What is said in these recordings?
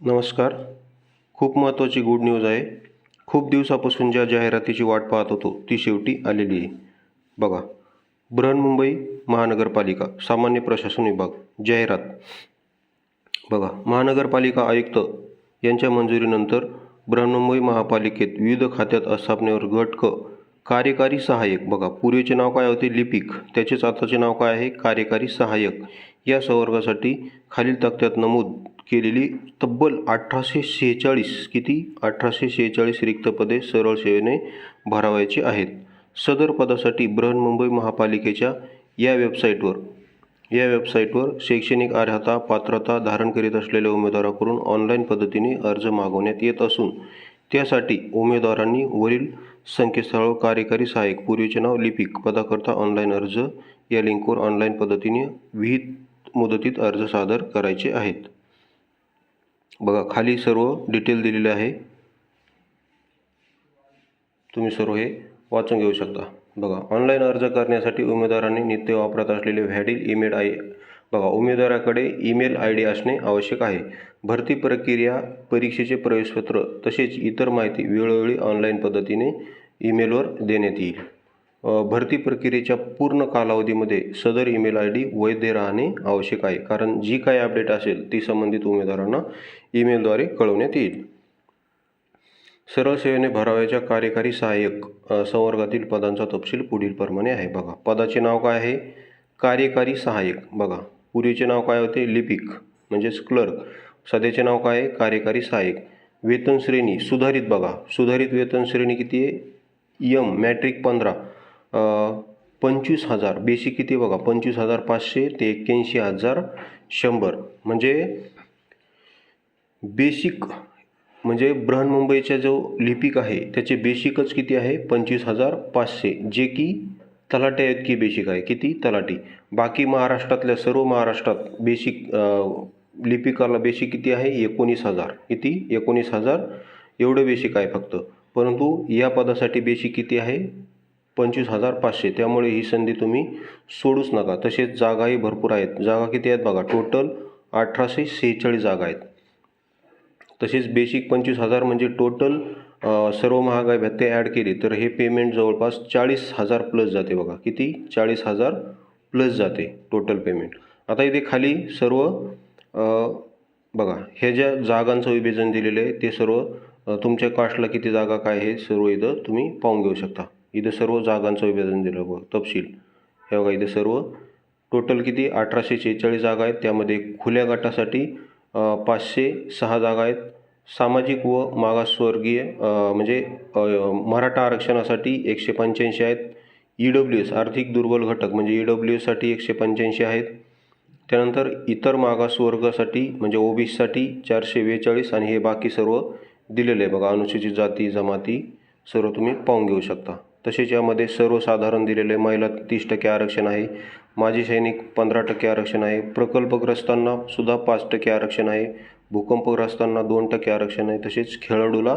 नमस्कार. खूप महत्त्वाची गुड न्यूज आहे. खूप दिवसापासून ज्या जाहिरातीची वाट पाहत होतो ती शेवटी आलेली आहे. बघा बृहन्मुंबई महानगरपालिका सामान्य प्रशासन विभाग जाहिरात. बघा महानगरपालिका आयुक्त यांच्या मंजुरीनंतर बृहन्मुंबई महापालिकेत विविध खात्यात स्थापनेवर गट क कार्यकारी सहाय्यक बघा पूर्वीचे नाव काय होते? लिपिक. त्याचेच आताचे नाव काय आहे? कार्यकारी सहाय्यक. या संवर्गासाठी खालील तक्त्यात नमूद केलेली तब्बल अठराशे शेहेचाळीस किती? अठराशे शेहेचाळीस रिक्त पदे सरळ सेवेने भरावायची आहेत. सदर पदासाठी बृहन्मुंबई महापालिकेच्या या वेबसाईटवर या वेबसाईटवर शैक्षणिक अर्हता पात्रता धारण करीत असलेल्या उमेदवाराकडून ऑनलाईन पद्धतीने अर्ज मागवण्यात येत असून त्यासाठी उमेदवारांनी वरील संकेतस्थळावर कार्यकारी सहाय्यक पूर्वीचे नाव लिपिक पदाकरता ऑनलाईन अर्ज या लिंकवर ऑनलाईन पद्धतीने विहित मुदतीत अर्ज सादर करायचे आहेत. बघा खाली सर्व डिटेल दिलेले आहे. तुम्ही सर्व हे वाचून घेऊ शकता. बघा ऑनलाईन अर्ज करण्यासाठी उमेदवारांनी नित्य वापरत असलेले व्हॅडिल ईमेल आय बघा उमेदवाराकडे ईमेल आय डी असणे आवश्यक आहे. भरती प्रक्रिया परीक्षेचे प्रवेशपत्र तसेच इतर माहिती वेळोवेळी ऑनलाईन पद्धतीने ईमेलवर देण्यात येईल. भरती प्रक्रियेच्या पूर्ण कालावधीमध्ये सदर ईमेल आय डी वैध राहणे आवश्यक आहे. कारण जी काही अपडेट असेल ती संबंधित उमेदवारांना ईमेलद्वारे कळवण्यात येईल. सरळ सेवेने भरावयाच्या कार्यकारी सहाय्यक संवर्गातील पदांचा तपशील पुढीलप्रमाणे आहे. बघा पदाचे नाव काय आहे? कार्यकारी सहाय्यक. बघा पूर्वीचे नाव काय होते? लिपिक म्हणजेच क्लर्क. सध्याचे नाव काय आहे? कार्यकारी सहाय्यक. वेतन श्रेणी सुधारित बघा. सुधारित वेतन श्रेणी किती आहे? यम मॅट्रिक पंधरा. पंचवीस हजार. बेसिक किती बघा? पंचवीस हजार पाचशे ते एक्क्याऐंशी हजार शंभर. म्हणजे बेसिक म्हणजे बृहन्मुंबईचा जो लिपिक आहे त्याचे बेसिकच किती आहे? पंचवीस हजार पाचशे. जे की तलाट्या इतकी बेसिक आहे? किती? तलाटी बाकी महाराष्ट्रातल्या सर्व महाराष्ट्रात बेसिक लिपिकाला बेसिक किती आहे? एकोणीस हजार. किती? एकोणीस हजार. एवढं बेसिक आहे फक्त. परंतु या पदासाठी बेसिक किती आहे? पंचवीस हजार पाचशे. त्यामुळे ही संधी तुम्ही सोडूच नका. तसेच जागाही भरपूर आहेत. जागा किती आहेत बघा. टोटल अठराशे सेहेचाळीस जागा आहेत. तसेच बेसिक पंचवीस हजार म्हणजे टोटल सर्व महागाई भत्ते ॲड केली तर हे पेमेंट जवळपास चाळीस हजार प्लस जाते बघा. किती? चाळीस हजार प्लस जाते टोटल पेमेंट आता इथे खाली सर्व बघा. हे ज्या जागांचं विभाजन दिलेलं आहे ते सर्व तुमच्या कास्टला किती जागा काय हे सर्व इथं तुम्ही पाहून घेऊ शकता. इथं सर्व जागांचं विभाजन दिलं बघ तपशील. हे बघा इथे सर्व टोटल किती? अठराशे शेहेचाळीस जागा आहेत. त्यामध्ये खुल्या गटासाठी पाचशे सहा जागा आहेत. सामाजिक व मागासवर्गीय म्हणजे मराठा आरक्षणासाठी एकशे पंच्याऐंशी आहेत. ई डब्ल्यू एस आर्थिक दुर्बल घटक म्हणजे ई डब्ल्यू एससाठी एकशे पंच्याऐंशी आहेत. त्यानंतर इतर मागासवर्गासाठी म्हणजे ओ बी सीसाठी चारशे बेचाळीस आणि हे बाकी सर्व दिलेले आहे बघा अनुसूचित जाती जमाती सर्व तुम्ही पाहून घेऊ शकता. तसेच यामध्ये सर्वसाधारण दिलेले महिला तीस टक्के आरक्षण आहे. माजी सैनिक पंधरा टक्के आरक्षण आहे. प्रकल्पग्रस्तांना सुद्धा पाच टक्के आरक्षण आहे. भूकंपग्रस्तांना दोन टक्के आरक्षण आहे. तसेच खेळाडूला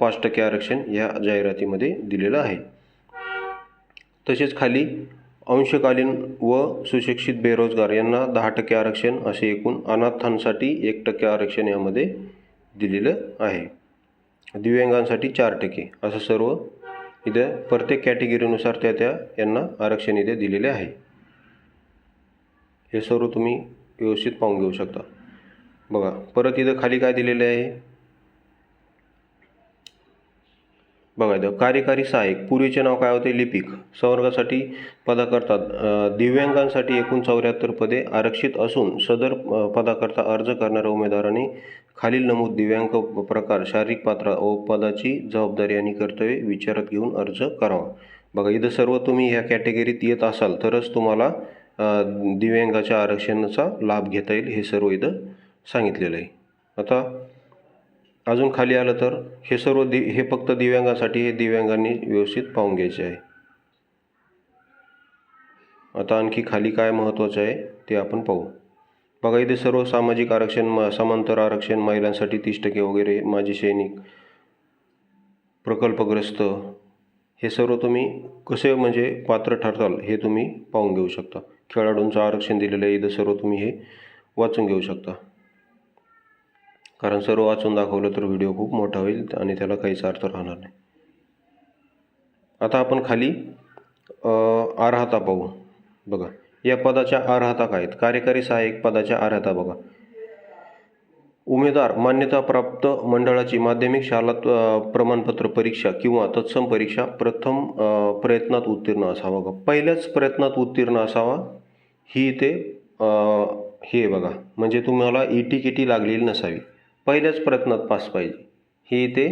पाच टक्के आरक्षण या जाहिरातीमध्ये दिलेलं आहे. तसेच खाली अंशकालीन व सुशिक्षित बेरोजगार यांना दहा टक्के आरक्षण असे एकूण अनाथांसाठी एक टक्के आरक्षण यामध्ये दिलेलं आहे. दिव्यांगांसाठी चार टक्के. असं सर्व इथं प्रत्येक कॅटेगरीनुसार त्या त्या यांना आरक्षण इथे दिलेले आहे. हे सर्व तुम्ही व्यवस्थित पाहून घेऊ शकता. बघा परत इथं खाली काय दिलेले आहे? बघा इथं कार्यकारी सहाय्यक पूर्वीचे नाव काय होते? लिपिक. संवर्गासाठी पदाकरता दिव्यांगांसाठी एकूण चौऱ्याहत्तर पदे आरक्षित असून सदर पदाकरता अर्ज करणाऱ्या उमेदवारांनी खालील नमूद दिव्यांग प्रकार शारीरिक पात्र व पदाची जबाबदारी आणि कर्तव्ये विचारात घेऊन अर्ज करावा. बघा इथं सर्व तुम्ही ह्या कॅटेगरीत येत असाल तरच तुम्हाला दिव्यांगाच्या आरक्षणाचा लाभ घेता येईल हे सर्व इथं सांगितलेलं आहे. आता अजून खाली आलं तर हे सर्व दि हे फक्त दिव्यांगासाठी हे दिव्यांगांनी व्यवस्थित पाहून घ्यायचे आहे. आता आणखी खाली काय महत्त्वाचं आहे ते आपण पाहू. बघा इथे सर्व सामाजिक आरक्षण म समांतर आरक्षण महिलांसाठी तीस टक्के वगैरे माजी सैनिक प्रकल्पग्रस्त हे सर्व तुम्ही कसे म्हणजे पात्र ठरताल हे तुम्ही पाहून घेऊ शकता. खेळाडूंचं आरक्षण दिलेलं आहे इथं सर्व तुम्ही हे वाचून घेऊ शकता. कारण सर्व वाचून दाखवलं तर व्हिडिओ खूप मोठा होईल आणि त्याला काहीच अर्थ राहणार नाही. आता आपण खाली अर्हता पाहू. बघा या पदाच्या अर्हता काय आहेत? कार्यकारी सहाय्यक पदाच्या अर्हता बघा. उमेदवार मान्यताप्राप्त मंडळाची माध्यमिक शाला प्रमाणपत्र परीक्षा किंवा तत्सम परीक्षा प्रथम प्रयत्नात उत्तीर्ण असावा. बघा पहिल्याच प्रयत्नात उत्तीर्ण असावा ही इथे हे बघा. म्हणजे तुम्हाला ई टी किटी लागलेली नसावी. पहिल्याच प्रयत्नात पास पाहिजे. ही इथे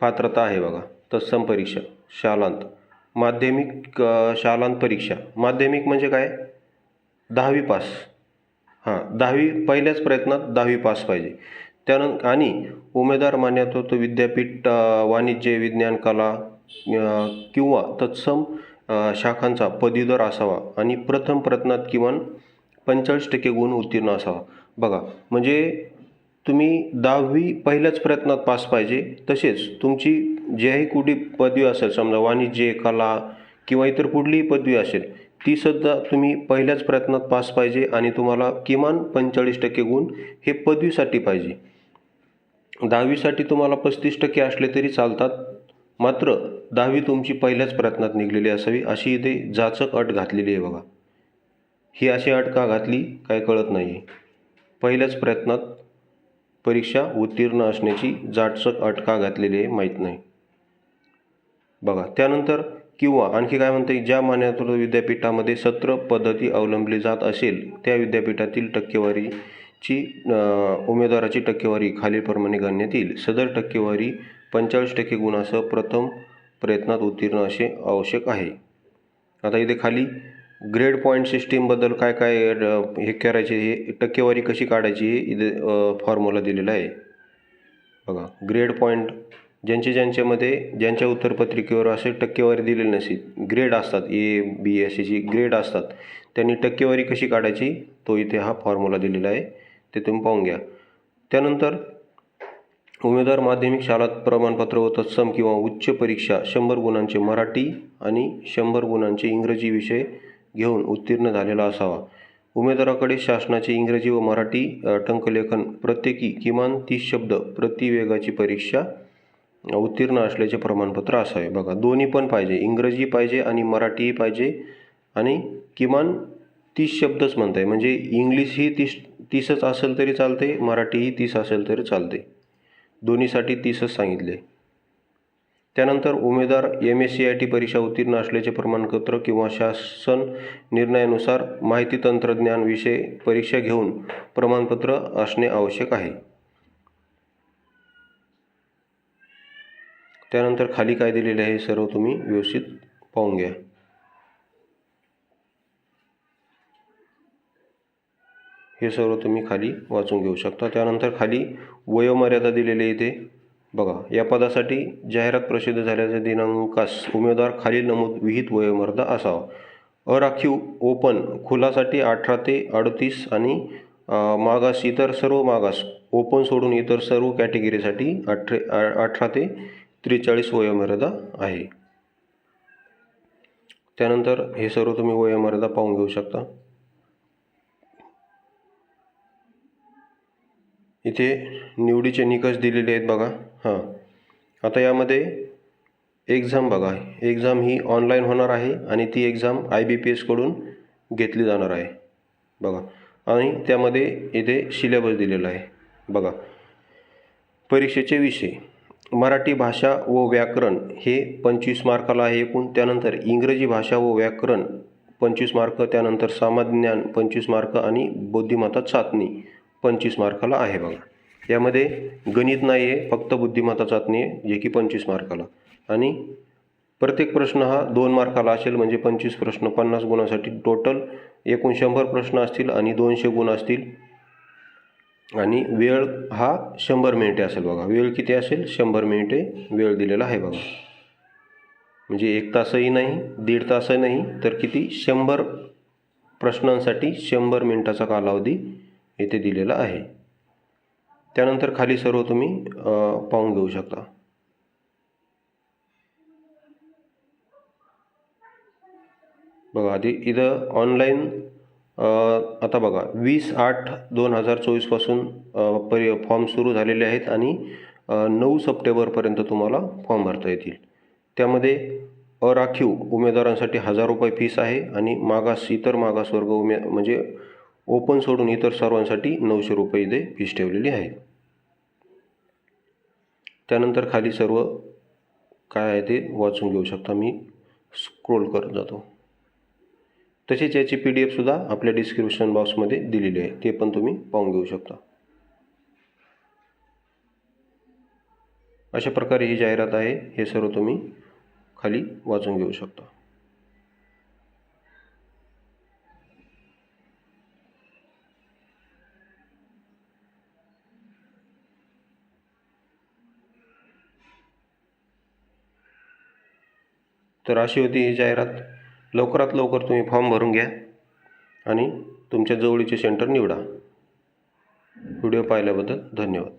पात्रता आहे बघा. तत्सम परीक्षा शालांत. माध्यमिक शालांत परीक्षा. माध्यमिक म्हणजे काय? दहावी पास. हां दहावी पहिल्याच प्रयत्नात दहावी पास पाहिजे. त्यानं आणि उमेदवार मान्यत्व विद्यापीठ वाणिज्य विज्ञान कला किंवा तत्सम शाखांचा पदवीधर असावा आणि प्रथम प्रयत्नात किमान पंचेचाळीस टक्के गुण उत्तीर्ण असावा. बघा म्हणजे तुम्ही दहावी पहिल्याच प्रयत्नात पास पाहिजे. तसेच तुमची ज्याही कुठली पदवी असेल समजा वाणिज्य कला किंवा इतर कुठलीही पदवी असेल ती सुद्धा तुम्ही पहिल्याच प्रयत्नात पास पाहिजे आणि तुम्हाला किमान पंचेचाळीस टक्के गुण हे पदवीसाठी पाहिजे. दहावीसाठी तुम्हाला पस्तीस टक्के असले तरी चालतात. मात्र दहावी तुमची पहिल्याच प्रयत्नात निघलेली असावी अशी इथे जाचक अट घातलेली आहे बघा. ही अशी अट का घातली? काय कळत नाही आहे पहिल्याच प्रयत्नात परीक्षा उत्तीर्ण असण्याची जाटसक अट का घातलेली आहे माहीत नाही. बघा त्यानंतर किंवा आणखी काय म्हणते ज्या मान्यता विद्यापीठामध्ये सत्र पद्धती अवलंबली जात असेल त्या विद्यापीठातील टक्केवारीची उमेदवाराची टक्केवारी खालीलप्रमाणे गणण्यात येईल. सदर टक्केवारी पंचेचाळीस टक्के गुणासह प्रथम प्रयत्नात उत्तीर्ण असे आवश्यक आहे. आता इथे खाली ग्रेड पॉईंट सिस्टीमबद्दल काय काय हे करायचे हे टक्केवारी कशी काढायची हे इथे फॉर्म्युला दिलेला आहे. बघा ग्रेड पॉईंट ज्यांचे ज्यांच्यामध्ये ज्यांच्या उत्तरपत्रिकेवर असे टक्केवारी दिलेली नसेल ग्रेड असतात A B S G grade असतात त्यांनी टक्केवारी कशी काढायची तो इथे हा फॉर्म्युला दिलेला आहे ते तुम्ही पाहून घ्या. त्यानंतर उमेदवार माध्यमिक शाळात प्रमाणपत्र व तत्सम किंवा उच्च परीक्षा शंभर गुणांचे मराठी आणि शंभर गुणांचे इंग्रजी विषय घेऊन उत्तीर्ण झालेला असावा. उमेदवाराकडे शासनाचे इंग्रजी व मराठी टंकलेखन प्रत्येकी किमान तीस शब्द प्रतिवेगाची परीक्षा उत्तीर्ण असल्याचे प्रमाणपत्र असावे बघा दोन्ही पण पाहिजे. इंग्रजी पाहिजे आणि मराठीही पाहिजे आणि किमान तीस शब्दच म्हणताय. म्हणजे इंग्लिश ही तीस तीसच असेल तरी चालते मराठीही तीस असेल तरी चालते दोन्हीसाठी तीसच सांगितले. त्यानंतर उमेदवार M S C I T परीक्षा उत्तीर्ण असल्याचे प्रमाणपत्र किंवा शासन निर्णयानुसार माहिती तंत्रज्ञान विषय परीक्षा घेऊन प्रमाणपत्र असणे आवश्यक आहे. त्यानंतर खाली काय दिलेले आहे हे सर्व तुम्ही व्यवस्थित पाहून घ्या. हे सर्व तुम्ही खाली वाचून घेऊ शकता. त्यानंतर खाली वयोमर्यादा दिलेली आहे इथे. बघा या पदासाठी जाहिरात प्रसिद्ध झाल्याच्या दिनांकास उमेदवार खालील नमूद विहित वयोमर्यादा असावा. अराखीव ओपन खुलासाठी अठरा ते अडतीस आणि मागास इतर सर्व मागास ओपन सोडून इतर सर्व कॅटेगरीसाठी अठरे अठरा ते त्रेचाळीस वयोमर्यादा आहे. त्यानंतर हे सर्व तुम्ही वयोमर्यादा पाहून घेऊ शकता. इथे निवडीचे निकष दिलेले आहेत बघा. हां. आता यामध्ये एक्झाम बघा. एक्झाम ही ऑनलाईन होणार आहे आणि ती एक्झाम आय बी पी एसकडून घेतली जाणार आहे. बघा. आणि त्यामध्ये इथे सिलेबस दिलेला आहे. बघा. परीक्षेचे विषय. मराठी भाषा व व्याकरण हे पंचवीस मार्काला आहे एकूण. त्यानंतर इंग्रजी भाषा व व्याकरण पंचवीस मार्क त्यानंतर सामान्य पंचवीस मार्क आणि बुद्धिमत्ता चाचणी. पंचवीस मार्काला आहे बघा. यामध्ये गणित नाही आहे फक्त बुद्धिमत्ता चाचणी आहे जे की पंचवीस मार्काला. आणि प्रत्येक प्रश्न हा दोन मार्काला असेल म्हणजे पंचवीस प्रश्न पन्नास गुणासाठी टोटल एकूण शंभर प्रश्न असतील आणि दोनशे गुण असतील. आणि वेळ हा शंभर मिनिटे असेल बघा. वेळ किती असेल? शंभर मिनिटे वेळ दिलेला आहे बघा. म्हणजे एक तासही नाही दीड तासही नाही तर किती? शंभर प्रश्नांसाठी शंभर मिनिटाचा कालावधी येथे दिलेला आहे. त्यानंतर खाली सर्व तुम्ही पाहून घेऊ शकता. बघा आधी इथं ऑनलाईन आता बघा वीस आठ दोन हजार चोवीसपासून परि फॉर्म सुरू झालेले आहेत आणि नऊ सप्टेंबरपर्यंत तुम्हाला फॉर्म भरता येतील. त्यामध्ये अराखीव उमेदवारांसाठी हजार रुपये फीस आहे आणि मागास इतर मागासवर्ग उमे म्हणजे ओपन सोडून इतर सर्वांसाठी नऊशे रुपये इथे फीस ठेवलेली आहे. त्यानंतर खाली सर्व काय आहे ते वाचून घेऊ शकता मी. स्क्रोल करत जातो. तसेच याची पी डी एफसुद्धा आपल्या डिस्क्रिप्शन बॉक्समध्ये दिलेली आहे. ते पण तुम्ही पाहून घेऊ शकता. अशा प्रकारे ही जाहिरात आहे. हे सर्व तुम्ही खाली वाचून घेऊ शकता. तर अशी होती ही जाहिरात. लवकरात लवकर तुम्ही फॉर्म भरून घ्या आणि तुमच्या जवळीचे सेंटर निवडा. व्हिडिओ पाहिल्याबद्दल धन्यवाद.